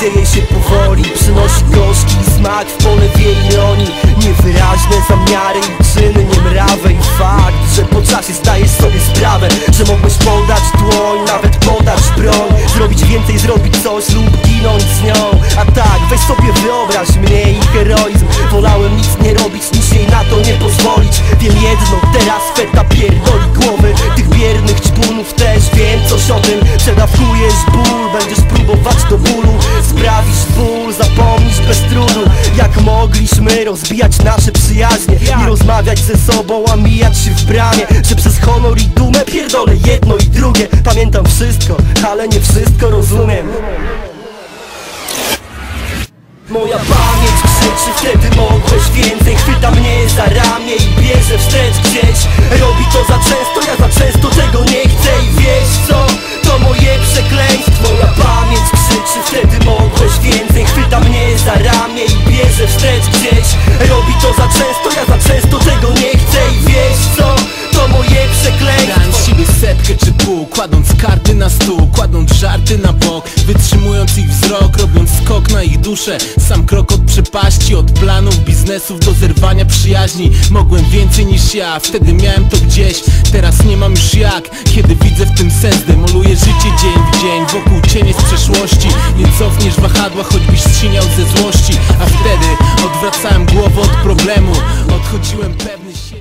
dzieje się powoli. Przynosi gorzki smak w pole ironii Niewyraźne zamiary i czyny niemrawe I fakt, że po czasie zdajesz sobie sprawę Że mogłeś podać dłoń, nawet podać broń. Zrobić więcej, zrobić coś lub ginąć z nią. A tak, weź sobie wyobraź mnie i heroizm. Wolałem nic nie robić niż jej na to nie pozwolić. Wiem jedno, teraz feta pierdoli głowy. Tych biernych ćpunów też wiem coś o tym. Przedawkujesz mogliśmy rozbijać nasze przyjaźnie I rozmawiać ze sobą, a mijać się w bramie. Że przez honor i dumę? Pierdolę jedno i drugie. Pamiętam wszystko, ale nie wszystko rozumiem. Moja pamięć krzyczy, wtedy mogłeś więcej. Chwyta mnie za ramię i bierze wstecz gdzieś. Robi to za żarty na bok Wytrzymując ich wzrok, robiąc skok na ich duszę. Sam krok od przepaści, od planów, biznesów do zerwania przyjaźni. Mogłem więcej niż ja, wtedy miałem to gdzieś. Teraz nie mam już jak, kiedy widzę w tym sens. Demoluję życie dzień w dzień, wokół cienie z przeszłości. Nie cofniesz wahadła, choćbyś strziniał ze złości. A wtedy odwracałem głowę od problemu. Odchodziłem pewny siebie